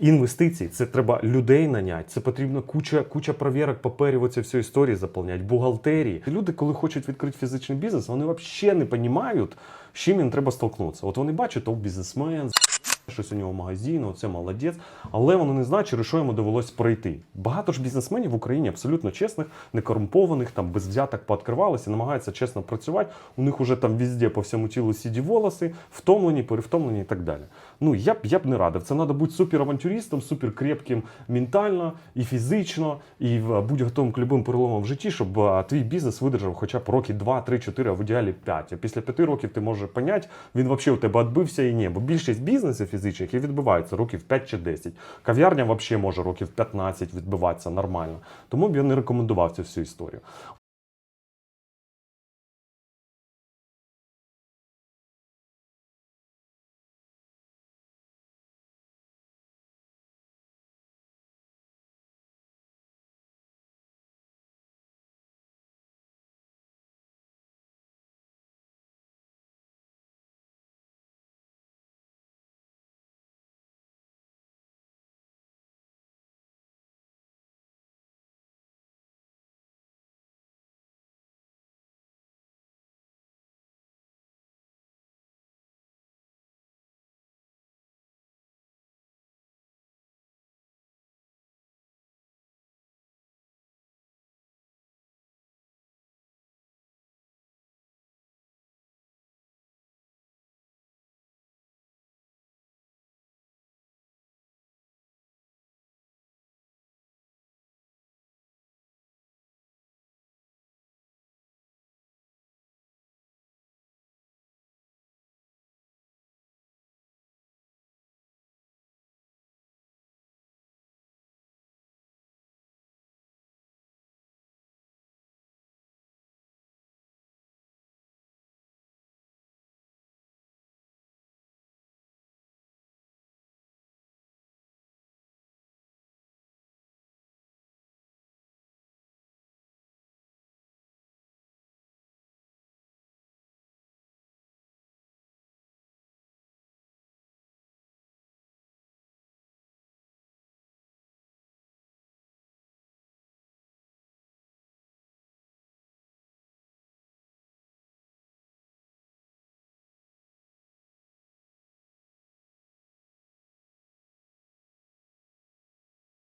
інвестиції, це треба людей наняти, це потрібно куча, куча провірок, паперів, оці всю історії заповняти, бухгалтерії. Люди, коли хочуть відкрити фізичний бізнес, вони взагалі не розуміють, з чим їм треба столкнутися. От вони бачать, то бізнесмен, щось у нього магазин, оце молодець, але вони не знають, через що йому довелось пройти. Багато ж бізнесменів в Україні абсолютно чесних, некорумпованих, там без взяток пооткривалися, намагаються чесно працювати. У них уже там везде по всьому тілу сіді волоси, втомлені, перевтомлені і так далі. Ну я б я б не радив. Це треба бути суперавантюристом, суперкрепким ментально і фізично, і будь готовим к любим переломам в житті, щоб твій бізнес видержав хоча б роки 2, 3, 4, а в ідеалі 5. А після 5 років ти можеш поняти, він взагалі у тебе відбився і ні. Бо більшість бізнесів фізичних які відбиваються років 5 чи 10. Кав'ярня взагалі може років 15 відбиватися нормально. Тому б я не рекомендував цю всю історію.